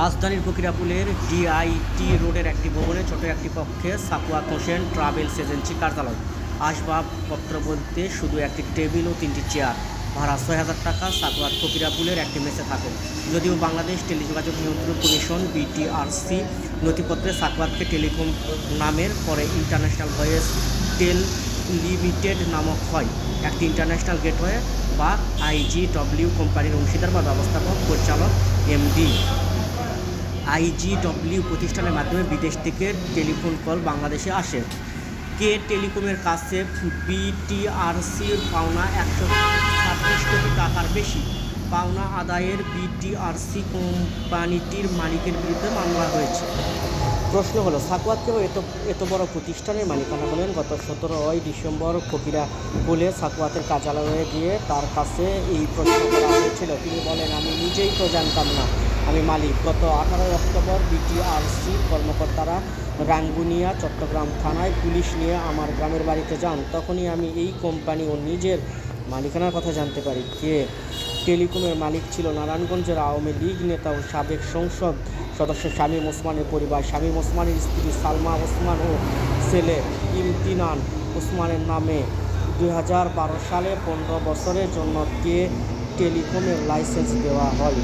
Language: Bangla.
রাজধানীর ফকিরাপুলের ডিআইটি রোডের একটি ভবনে ছোট একটি কক্ষে সাকুয়াত হোসেন ট্রাভেলস এজেন্সি কার্যালয়। আসবাবপত্র বলতে শুধু একটি টেবিল ও তিনটি চেয়ার। ভাড়া ছয় হাজার টাকা সাকুয়াত ফকিরাপুলের একটি মেসে থাকেন যদিও বাংলাদেশ টেলিযোগাযোগ নিয়ন্ত্রণ কমিশন, বিটিআরসি, নথিপত্রে সাকুয়াতকে টেলিকম নামের পরে ইন্টারন্যাশনাল ভয়েস টেল লিমিটেড নামক হয়। একটি ইন্টারন্যাশনাল গেটওয়ে বা আইজিডব্লিউ কোম্পানির অংশীদার বা ব্যবস্থাপক, পরিচালক, এমডি। আইজিডব্লিউ প্রতিষ্ঠানের মাধ্যমে বিদেশ থেকে টেলিফোন কল বাংলাদেশে আসে। কে টেলিকমের কাছে বিটিআরসির পাওনা একশো ছাব্বিশ কোটি টাকার বেশি। পাওনা আদায়ের বিটিআরসি কোম্পানিটির মালিকের বিরুদ্ধে মামলা হয়েছে। প্রশ্ন হলো সাকুয়াত কেবল এত এত বড় প্রতিষ্ঠানের মালিকানা হলেন গত সতেরোই ডিসেম্বর ফকিরা বলে সাকুয়াতের কার্যালয়ে গিয়ে তার কাছে এই প্রশ্ন করা হয়েছিল। তিনি বলেন, আমি নিজেই তো জানতাম না। আমি মালিক। গত আঠারোই অক্টোবর বিটিআরসি কর্মকর্তারা রাঙ্গুনিয়া, চট্টগ্রাম থানায় পুলিশ নিয়ে আমার গ্রামের বাড়িতে যান। তখনই আমি এই কোম্পানি ও নিজের মালিকানার কথা জানতে পারি কে টেলিকমের মালিক ছিল নারায়ণগঞ্জের আওয়ামী লীগ নেতা ও সাবেক সংসদ সদস্য শামীম ওসমানের পরিবার। শামীম ওসমানের স্ত্রী সালমা ওসমান ও ছেলে ইমতিনান ওসমানের নামে দু হাজার বারো সালে পনেরো বছরের জন্য কে টেলিকমের লাইসেন্স দেওয়া হয়।